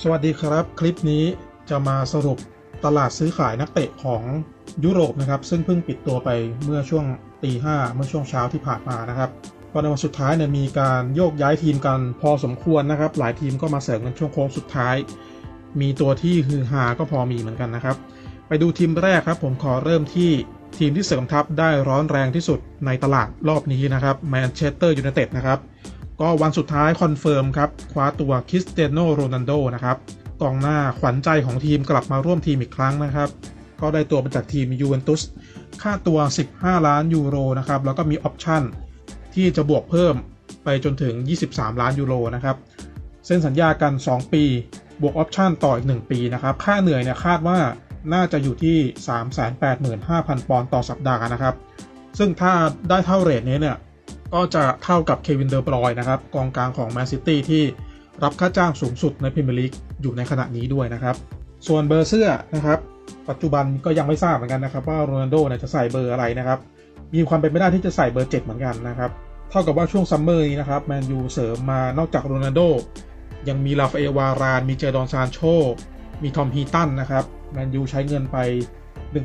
สวัสดีครับคลิปนี้จะมาสรุปตลาดซื้อขายนักเตะของยุโรปนะครับ ซึ่งเพิ่งปิดตัวไปเมื่อช่วงตีห้าเมื่อช่วงเช้าที่ผ่านมานะครับก็ในวันสุดท้ายเนี่ยมีการโยกย้ายทีมกันพอสมควรนะครับ หลายทีมก็มาเสริมกันช่วงโค้งสุดท้าย มีตัวที่ฮือฮาก็พอมีเหมือนกันนะครับ ไปดูทีมแรกครับ ผมขอเริ่มที่ทีมที่เสริมทัพได้ร้อนแรงที่สุดในตลาดรอบนี้นะครับแมนเชสเตอร์ยูไนเต็ดนะครับ ก็วันสุดท้ายคอนเฟิร์มครับ คว้าตัวคริสเตียโนโรนัลโดนะครับกองหน้าขวัญใจของทีมกลับมาร่วมทีมอีกครั้งนะครับ ก็ได้ตัวมาจากทีมยูเวนตุสค่าตัว 15 ล้านยูโรนะครับแล้วก็มีออปชั่นที่จะบวกเพิ่มไปจนถึง 23 ล้านยูโรนะครับเซ็นสัญญากัน 2 ปี บวกออปชั่นต่ออีก 1 ปีนะครับค่าเหนื่อยเนี่ยคาดว่าน่าจะอยู่ที่ 385,000 ปอนด์ต่อสัปดาห์นะครับ ซึ่งถ้าได้เท่าเรทนี้เนี่ย ก็จะเท่ากับเควินเดอร์บรอยนะครับกองกลางของแมนซิตี้ที่รับค่าจ้างสูงสุดในพรีเมียร์ลีกอยู่ในขณะนี้ด้วยนะครับ ส่วนเบอร์เสื้อนะครับ ปัจจุบันก็ยังไม่ทราบเหมือนกันนะครับว่าโรนัลโดเนี่ยจะใส่เบอร์อะไรนะครับ มีความเป็นไปได้ที่จะใส่เบอร์ 7 เหมือนกันนะครับ เท่ากับว่าช่วงซัมเมอร์นี้นะครับแมนยูเสริมมานอกจากโรนัลโดยังมีลาฟเอวาราน มีเจดอนซานโช มีทอมฮีตันนะครับแมนยูใช้เงินไป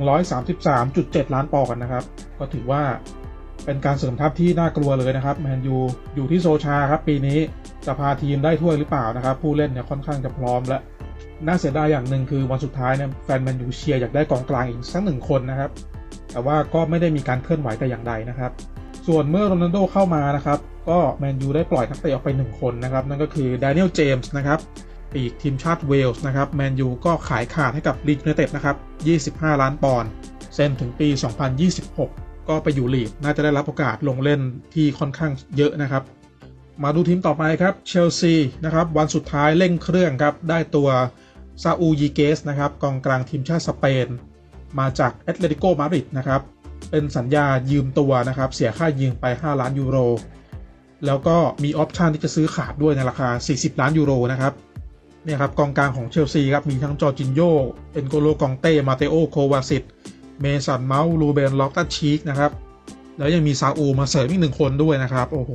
133.7 ล้านปอนด์นะครับ ก็ถือว่า เป็นการเสริมทัพที่น่ากลัวเลยนะครับแมนยูอยู่ที่โซชาครับปีนี้จะพาทีมได้ถ้วยหรือเปล่านะครับ ผู้เล่นเนี่ยค่อนข้างจะพร้อมและน่าเสียดายอย่างหนึ่งคือวันสุดท้ายเนี่ยแฟนแมนยูเชียร์อยากได้กองกลางอีกสักหนึ่งคนนะครับ แต่ว่าก็ไม่ได้มีการเคลื่อนไหวแต่อย่างใดนะครับ ส่วนเมื่อโรนัลโดเข้ามานะครับ ก็แมนยูได้ปล่อยนักเตะออกไป 1 คนนะครับ นั่นก็คือด a นิ e l ลเจมส์นะครับปีกทีมชาติเวลส์นะครับแมนยูก็ขายขาดให้กับลีดยูไนเต็ดนะครับ 25 ล้านปอนด์เซ็นถึงปี 2026 ก็ไปอยู่ลีกน่าจะได้รับโอกาสลงเล่นที่ค่อนข้างเยอะนะครับ มาดูทีมต่อไปครับเชลซีนะครับวันสุดท้ายเร่งเครื่องครับได้ตัวซาอูยีเกสนะครับกองกลางทีมชาติสเปน มาจากแอตเลติโกมาดริดนะครับเป็นสัญญายืมตัวนะครับเสียค่ายืมไป 5 ล้านยูโร แล้วก็มีออปชันที่จะซื้อขาดด้วยในราคา 40 ล้านยูโรนะครับเนี่ยครับกองกลางของเชลซีครับมีทั้งจอร์จินโยเอนโกโลกองเต้มาเตโอโควาซิต เมสันเมาส์ลูเบนล็อกตัชีกนะครับ แล้วยังมีซาอูมาเสริมอีกหนึ่งคนด้วยนะครับ โอ้โห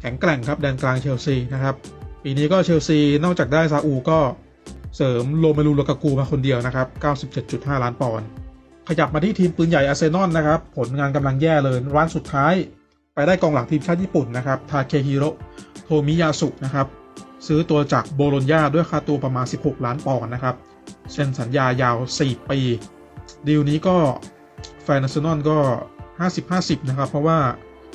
แข็งแกร่งครับแดนกลางเชลซีนะครับ ปีนี้ก็เชลซีนอกจากได้ซาอูก็เสริมโรเมลูลกากูมาคนเดียวนะครับ 97.5 ล้านปอนด์ ขยับมาที่ทีมปืนใหญ่อาร์เซนอลนะครับ ผลงานกำลังแย่เลยร้านสุดท้าย ไปได้กองหลังทีมชาติญี่ปุ่นนะครับ ทาเคฮิโร่โทมิยาสุนะครับ ซื้อตัวจากโบโลญญาด้วยค่าตัวประมาณ 16 ล้านปอนด์นะครับ เซ็นสัญญายาว 4 ปี ดีลนี้ก็แฟนอาร์เซนอลก็ 50-50 นะครับ เพราะว่า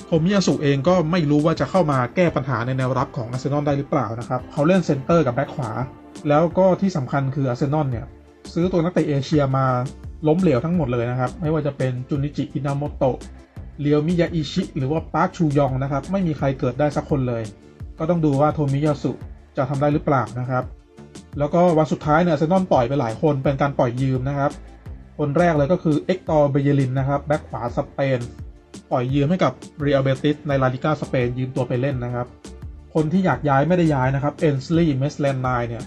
โทมิยาสุเองก็ไม่รู้ว่าจะเข้ามาแก้ปัญหาในแนวรับของอาร์เซนอลได้หรือเปล่านะครับ เขาเล่นเซนเตอร์กับแบ็คขวา แล้วก็ที่สำคัญคืออาร์เซนอลเนี่ย ซื้อตัวนักเตะเอเชียมาล้มเหลวทั้งหมดเลยนะครับ ไม่ว่าจะเป็นจุนิจิอินามโตะเรียวมิยาอิชิ หรือว่าปาร์คชูยองนะครับ ไม่มีใครเกิดได้สักคนเลย ก็ต้องดูว่าโทมิยาสุจะทำได้หรือเปล่านะครับ แล้วก็วันสุดท้ายเนี่ยอาร์เซนอลปล่อยไปหลายคนเป็นการปล่อยยืมนะครับ คนแรกเลยก็คือเอ็กตอร์เบเยลินนะครับแบ็คขวาสเปน ปล่อยยืมให้กับเรียลเบติสในลาลิก้าสเปนยืมตัวไปเล่นนะครับ คนที่อยากย้ายไม่ได้ย้ายนะครับเอนสลีย์เมสแลนไนเนี่ย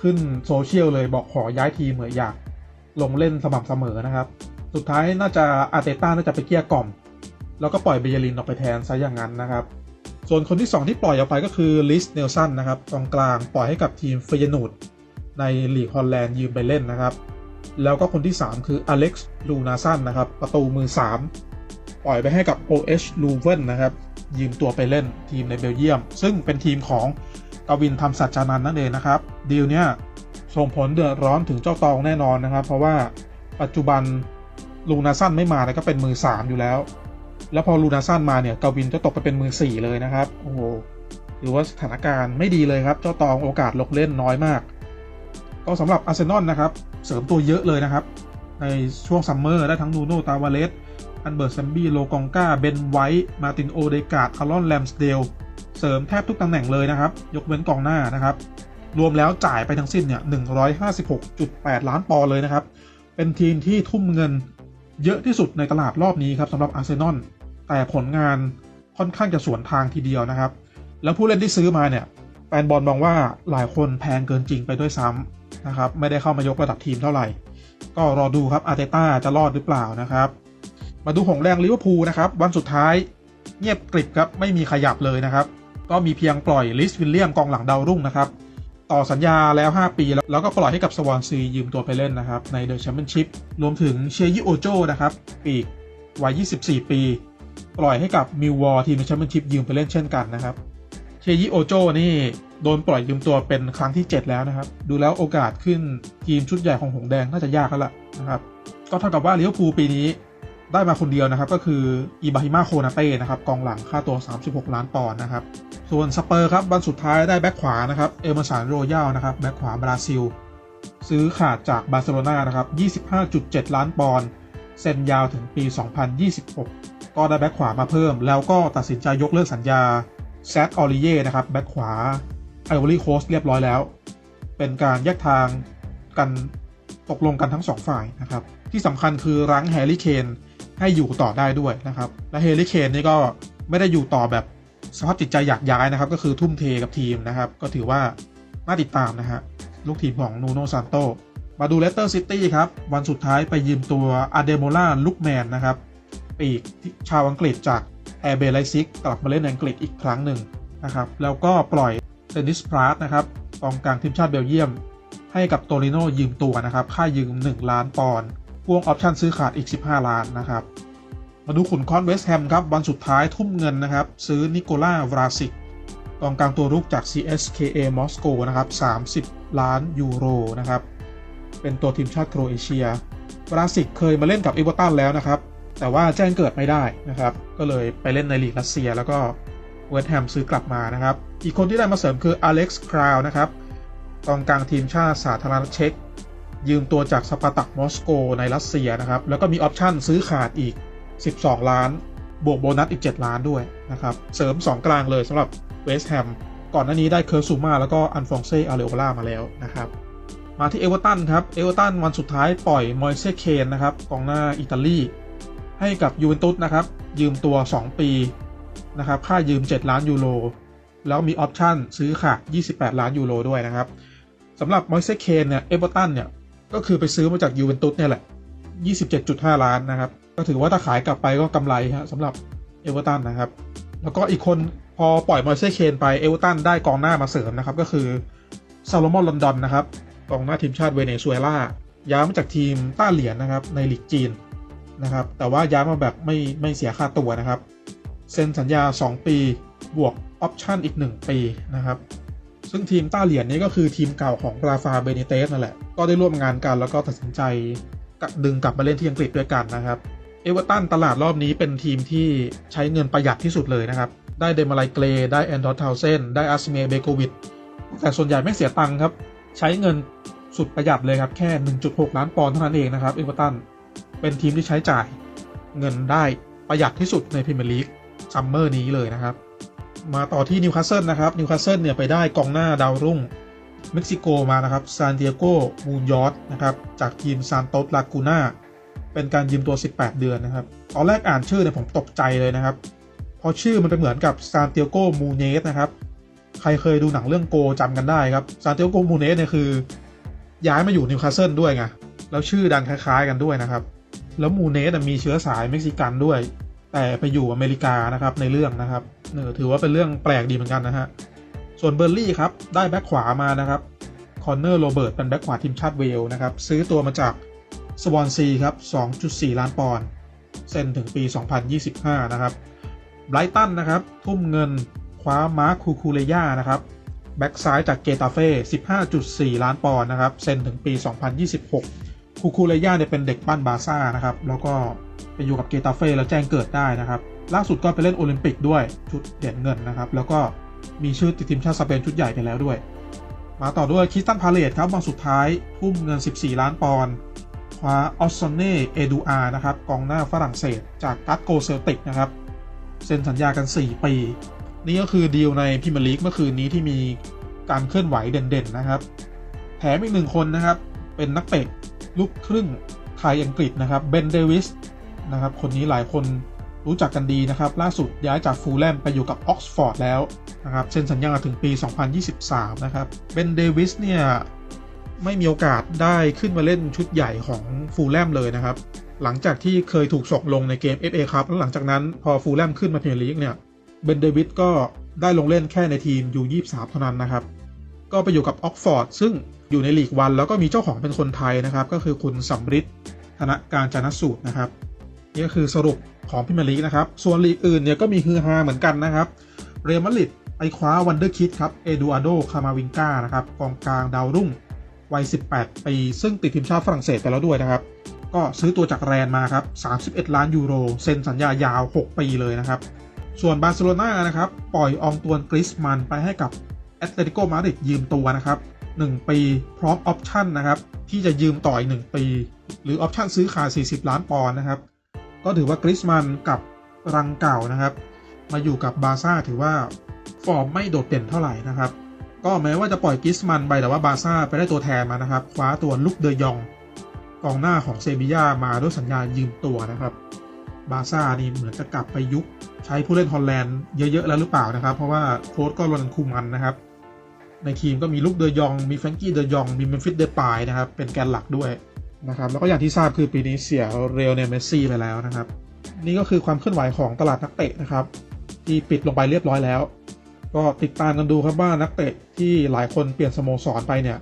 ขึ้นโซเชียลเลยบอกขอย้ายทีเหมือนอยากลงเล่นสม่ำเสมอนะครับ สุดท้ายน่าจะอาเตต้าน่าจะไปเกลี้ยกล่อม แล้วก็ปล่อยเบเยลินออกไปแทนซะอย่างนั้นนะครับส่วนคนที่ 2 ที่ปล่อยออกไปก็คือลิสเนลสันนะครับกองกลางปล่อยให้กับทีมเฟยนูดในลีกฮอลแลนด์ยืมไปเล่นนะครับ แล้วก็คนที่ 3 คืออเล็กซ์ลูนาซันนะครับ ประตูมือ 3 ปล่อยไปให้กับ OH ลูเวนนะครับ ยืมตัวไปเล่นทีมในเบลเยียม ซึ่งเป็นทีมของกวินทำสัจจานันนั่นเองนะครับ ดีลเนี้ยส่งผลเดือดร้อนถึงเจ้าตองแน่นอนนะครับ เพราะว่าปัจจุบันลูนาซันไม่มาเนี่ยก็เป็นมือ 3 อยู่แล้ว แล้วพอลูนาซันมาเนี่ยกวินจะตกไปเป็นมือ 4 เลยนะครับ โอ้โหถือว่าสถานการณ์ไม่ดีเลยครับ เจ้าตองโอกาสลงเล่นน้อยมาก ก็สำหรับอาร์เซนอลนะครับ เสริมตัวเยอะเลยนะครับ ในช่วงซัมเมอร์ได้ทั้งนูโนตาวาเลสอันเบิร์ตแซมบี้โลกองกาเบนไวท์มาตินโอเดกาดคาร์ลอนแลมสเดลเสริมแทบทุกตำแหน่งเลยนะครับ ยกเว้นกองหน้านะครับ รวมแล้วจ่ายไปทั้งสิ้นเนี่ย 156.8 ล้านปอนด์เลยนะครับ เป็นทีมที่ทุ่มเงินเยอะที่สุดในตลาดรอบนี้ครับสำหรับอาร์เซนอลแต่ผลงานค่อนข้างจะสวนทางทีเดียวนะครับ แล้วผู้เล่นที่ซื้อมาเนี่ยแฟนบอลมองว่าหลายคนแพงเกินจริงไปด้วยซ้ำ นะครับ ไม่ได้เข้ามายกระดับทีมเท่าไหร่ ก็รอดูครับอาร์เตต้าจะรอดหรือเปล่านะครับ มาดูหงแดงลิเวอร์พูลนะครับ วันสุดท้ายเงียบกริบครับไม่มีขยับเลยนะครับ ก็มีเพียงปล่อยลิสวิลเลียมกองหลังดาวรุ่งนะครับ ต่อสัญญาแล้ว 5 ปี แล้วก็ปล่อยให้กับสวอนซียืมตัวไปเล่นนะครับ ในเดอะแชมเปี้ยนชิพรวมถึงเชียยิโอโจนะครับปีกวัย 24 ปี ปล่อยให้กับมิววอร์ทีมในแชมเปี้ยนชิพยืมไปเล่นเช่นกันนะครับเชียยิโอโจนี่ โดนปล่อยยืมตัวเป็นครั้งที่ 7 แล้วนะครับ ดูแล้วโอกาสขึ้นทีมชุดใหญ่ของหงแดงน่าจะยากแล้วล่ะนะครับ ก็เท่ากับว่าเลิเวอร์พูปีนี้ได้มาคนเดียวนะครับ ก็คืออิบาฮิมาโคนาเต้นะครับกองหลังค่าตัว 36 ล้านปอนด์นะครับ ส่วนสเปอร์ครับวันสุดท้ายได้แบ็คขวานะครับเอเมอร์สันโรยัลนะครับแบ็คขวาบราซิล ซื้อขาดจากบาร์เซโลนานะครับ 25.7 ล้านปอนด์เซ็นยาวถึงปี 2026 ก็ได้แบ็คขวามาเพิ่ม แล้วก็ตัดสินใจยกเลิกสัญญาแซดออริเย่นะครับแบ็คขวา ไอวอรี่โคสเรียบร้อยแล้ว เป็นการแยกทางกันตกลงกันทั้งสองฝ่ายนะครับ ที่สำคัญคือรั้งแฮร์รี่เคนให้อยู่ต่อได้ด้วยนะครับ และแฮร์รี่เคนนี่ก็ไม่ได้อยู่ต่อแบบสภาพจิตใจอยากย้ายนะครับ ก็คือทุ่มเทกับทีมนะครับ ก็ถือว่าน่าติดตามนะฮะลูกทีมของนูโนซานโตมาดูเลสเตอร์ซิตี้ครับ วันสุดท้ายไปยืมตัวอาเดโมล่าลุกแมนนะครับปีกชาวอังกฤษจากแอร์เบลไลซิกกลับมาเล่นอังกฤษอีกครั้งหนึ่งนะครับ แล้วก็ปล่อย เดนิสพราสนะครับกองกลางทีมชาติเบลเยียม ให้กับโตริโนยืมตัวนะครับ ค่ายืม 1 ล้านปอนด์พ่วงออปชั่นซื้อขาดอีก 15 ล้านนะครับ มาดูขุนคอนเวสแฮมครับ วันสุดท้ายทุ่มเงินนะครับ ซื้อนิโคล่าวราซิกกองกลางตัวรุกจาก CSKA มอสโกนะครับ30 ล้านยูโรนะครับ เป็นตัวทีมชาติโครเอเชีย วราซิกเคยมาเล่นกับเอเวอร์ตันแล้วนะครับ แต่ว่าแจ้งเกิดไม่ได้นะครับ ก็เลยไปเล่นในลีกรัสเซียแล้วก็ เวสต์แฮมซื้อกลับมานะครับ อีกคนที่ได้มาเสริมคืออเล็กซ์คราวนะครับกองกลางทีมชาติสาธารณรัฐเช็กยืมตัวจากสปาตักมอสโกในรัสเซียนะครับ แล้วก็มีออปชั่นซื้อขาดอีก 12 ล้าน บวกโบนัสอีก 7 ล้านด้วยนะครับ เสริม 2 กลางเลยสำหรับเวสต์แฮม ก่อนหน้านี้ได้เคอร์ซูมาแล้วก็อันฟองเซอาเรโอล่ามาแล้วนะครับ มาที่เอเวอร์ตันครับ เอเวอร์ตันวันสุดท้ายปล่อยมอยเซเคนนะครับกองหน้าอิตาลีให้กับยูเวนตุสนะครับ ยืมตัว 2 ปี นะครับ ค่ายืม 7 ล้านยูโร แล้วมีออปชั่นซื้อขาด 28 ล้านยูโรด้วยนะครับสำหรับมอยเซเคนเนี่ย เอเวอร์ตันเนี่ย ก็คือไปซื้อมาจากยูเวนตุสเนี่ยแหละ 27.5 ล้านนะครับ ก็ถือว่าถ้าขายกลับไปก็กำไรฮะสำหรับเอเวอร์ตันนะครับ แล้วก็อีกคนพอปล่อยมอยเซเคนไปเอเวอร์ตันได้กองหน้ามาเสริมนะครับ ก็คือซาโลมอนลอนดอนนะครับกองหน้าทีมชาติเวเนซุเอลาย้ายมาจากทีมต้าเหรียญนะครับในลีกจีนนะครับ แต่ว่าย้ายมาแบบไม่ไม่เสียค่าตัวนะครับ เซ็นสัญญา 2 ปี บวกออปชั่นอีก 1 ปีนะครับ ซึ่งทีมต้าเหรียญนี้ก็คือทีมเก่าของราฟาเบนิเตสนั่นแหละ ก็ได้ร่วมงานกันแล้วก็ตัดสินใจดึงกลับมาเล่นที่อังกฤษด้วยกันนะครับเอเวอร์ตันตลาดรอบนี้เป็นทีมที่ใช้เงินประหยัดที่สุดเลยนะครับ ได้เดมาไลเกรได้แอนดอร์ทาวเซนได้อาร์สเมเบโกวิดแต่ส่วนใหญ่ไม่เสียตังค์ครับ ใช้เงินสุดประหยัดเลยครับ แค่ 1.6 ล้านปอนด์เท่านั้นเองนะครับเอเวอร์ตันเป็นทีมที่ใช้จ่ายเงินได้ประหยัดที่สุดในพรีเมียร์ลีก ซัมเมอร์นี้เลยนะครับ มาต่อที่นิวคาสเซิลนะครับนิวคาสเซิลเนี่ยไปได้กองหน้าดาวรุ่งเม็กซิโกมานะครับซานเดียโกมูนยอสนะครับจากทีมซานโตสลากูน่าเป็นการยืมตัว 18 เดือนนะครับ ตอนแรกอ่านชื่อเนี่ยผมตกใจเลยนะครับเพราะชื่อมันเป็นเหมือนกับซานเตียโกมูเนสนะครับ ใครเคยดูหนังเรื่องโกจำกันได้ครับซานเตียโกมูเนสเนี่ยคือ ย้ายมาอยู่นิวคาสเซิลด้วยไง แล้วชื่อดันคล้ายๆกันด้วยนะครับ แล้วมูเนสมีเชื้อสายเม็กซิกันด้วย แต่ไปอยู่อเมริกานะครับในเรื่องนะครับเออถือว่าเป็นเรื่องแปลกดีเหมือนกันนะฮะ ส่วนเบอร์ลี่ครับ ได้แบ็คขวามานะครับ คอนเนอร์โรเบิร์ตเป็นแบ็คขวาทีมชาติเวลนะครับ ซื้อตัวมาจากสวอนซีครับ 2.4 ล้านปอนด์เซ็นถึงปี 2025 นะครับไบรตันนะครับ ทุ่มเงินคว้ามาร์คคูคูเลย่านะครับ แบ็กซ้ายจากเกตาเฟ่ 15.4 ล้านปอนด์นะครับ เซ็นถึงปี 2026 คูคูเลย่าเนี่ยเป็นเด็กบ้านบาซ่านะครับ แล้วก็ ไปอยู่กับเกตาเฟ่แล้วแจ้งเกิดได้นะครับ ล่าสุดก็ไปเล่นโอลิมปิกด้วยชุดเหรียญเงินนะครับ แล้วก็มีชื่อติดทีมชาติสเปนชุดใหญ่ไปแล้วด้วย มาต่อด้วยคิสตันพาเลตครับวันสุดท้ายทุ่มเงิน 14 ล้านปอนด์คว้าออสซอนเน่เอดูอานะครับกองหน้าฝรั่งเศส จากกัตโกเซลติกนะครับเซ็นสัญญากัน 4 ปี นี่ก็คือดีลในพรีเมียร์ลีกเมื่อคืนนี้ที่มีการเคลื่อนไหวเด่นๆนะครับ แถมอีกหนึ่งคนนะครับ เป็นนักเตะลูกครึ่งไทยอังกฤษนะครับเบนเดวิส นะครับ คนนี้หลายคนรู้จักกันดีนะครับ ล่าสุดย้ายจากฟูลแลมไปอยู่กับออกซฟอร์ดแล้วนะครับเซ็นสัญญาถึงปี 2023 นะครับเบนเดวิสเนี่ย ไม่มีโอกาสได้ขึ้นมาเล่นชุดใหญ่ของฟูลแลมเลยนะครับ หลังจากที่เคยถูกส่งลงในเกม FA ครับแล้วหลังจากนั้นพอฟูลแลมขึ้นมาพรีเมียร์ลีกเนี่ยเบนเดวิสก็ได้ลงเล่นแค่ในทีมยู23เท่านั้นนะครับ ก็ไปอยู่กับออกฟอร์ดซึ่งอยู่ในลีกวัน แล้วก็มีเจ้าของเป็นคนไทยนะครับ ก็คือคุณสำริดธนการจนสูตรนะครับ นี่ก็คือสรุปของพิมยร์ลีกนะครับ ส่วนลีกอื่นเนี่ยก็มีฮือฮาเหมือนกันนะครับ เรอัลมาดริดไปคว้าวันเดอร์คิดครับ เอดูอาโด คามาวิงกานะครับกองกลางดาวรุ่ง วัย 18 ปี ซึ่งติดทีมชาติฝรั่งเศสไปแล้วด้วยนะครับ ก็ซื้อตัวจากแรนมาครับ 31 ล้านยูโร เซ็นสัญญายาว 6 ปีเลยนะครับ ส่วนบาร์เซโลนานะครับ ปล่อยอองตวนกริสมันไปให้กับแอตเลติโกมาดริดยืมตัวนะครับ 1 ปีพร้อมออปชั่นนะครับที่จะยืมต่ออีก 1 ปี หรือออปชั่นซื้อขาย40 ล้านปอนด์นะครับ ก็ถือว่ากริสมันกับรังเก่านะครับ มาอยู่กับบาร์ซ่าถือว่าฟอร์มไม่โดดเด่นเท่าไหร่นะครับ ก็แม้ว่าจะปล่อยกริสมันไปแต่ว่าบาร์ซ่าไปได้ตัวแทนมานะครับ คว้าตัวลุกเดยองกองหน้าของเซบีย่ามาด้วยสัญญายืมตัวนะครับ บาร์ซ่านี่เหมือนจะกลับไปยุคใช้ผู้เล่นฮอลแลนด์เยอะๆแล้วหรือเปล่านะครับ เพราะว่าโค้ชก็รนันคูมันนะครับ ในทีมก็มีลุกเดยอง มีแฟรงกี้เดยอง มีเมมฟิสเดปายนะครับ เป็นแกนหลักด้วย นะครับแล้วก็อย่างที่ทราบคือปีนี้เสียเรลเนลเมสซี่ไปแล้วนะครับ นี่ก็คือความเคลื่อนไหวของตลาดนักเตะนะครับ ที่ปิดลงไปเรียบร้อยแล้ว ก็ติดตามกันดูครับว่านักเตะที่หลายคนเปลี่ยนสโมสรไปเนี่ย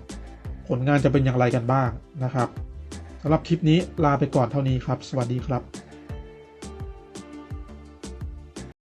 ผลงานจะเป็นอย่างไรกันบ้างนะครับสำหรับคลิปนี้ลาไปก่อนเท่านี้ครับ สวัสดีครับ